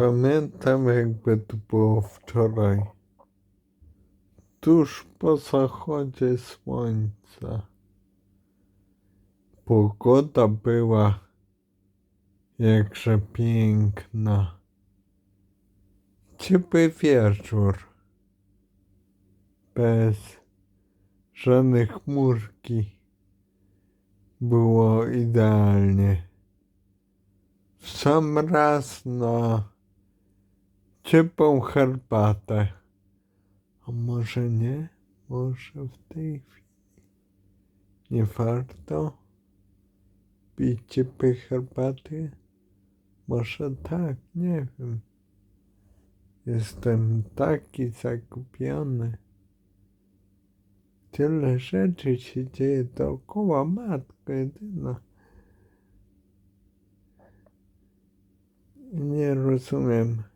Pamiętam, jakby to było wczoraj. Tuż po zachodzie słońca. Pogoda była jakże piękna. Ciepły wieczór. Bez żadnej chmurki. Było idealnie. W sam raz na ciepłą herbatę. A może nie? Może w tej chwili nie warto pić ciepłej herbaty? Może tak, nie wiem. Jestem taki zagubiony. Tyle rzeczy się dzieje dookoła, matko jedyna. Nie rozumiem.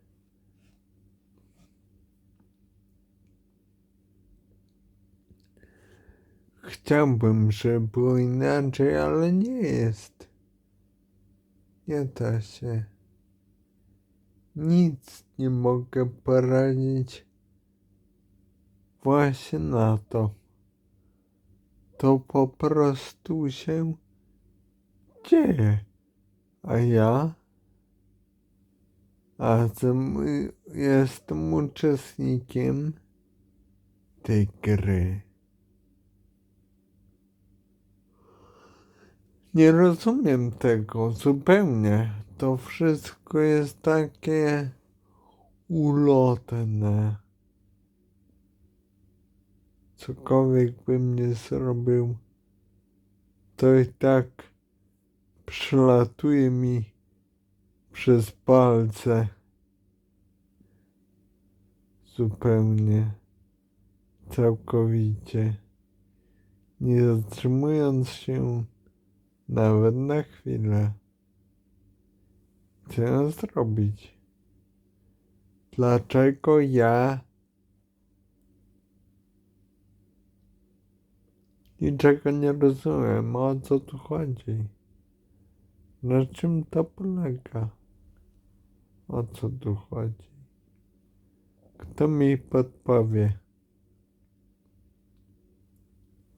Chciałbym, żeby było inaczej, ale nie jest. Nie da się. Nic nie mogę poradzić właśnie na to. To po prostu się dzieje. A ja? A jestem uczestnikiem tej gry. Nie rozumiem tego zupełnie. To wszystko jest takie ulotne. Cokolwiek bym nie zrobił, to i tak przelatuje mi przez palce. Zupełnie, całkowicie, nie zatrzymując się nawet na chwilę. Co zrobić? Dlaczego ja niczego nie rozumiem? O co tu chodzi? Na czym to polega? O co tu chodzi? Kto mi podpowie?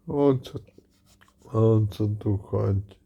O co, o co tu chodzi?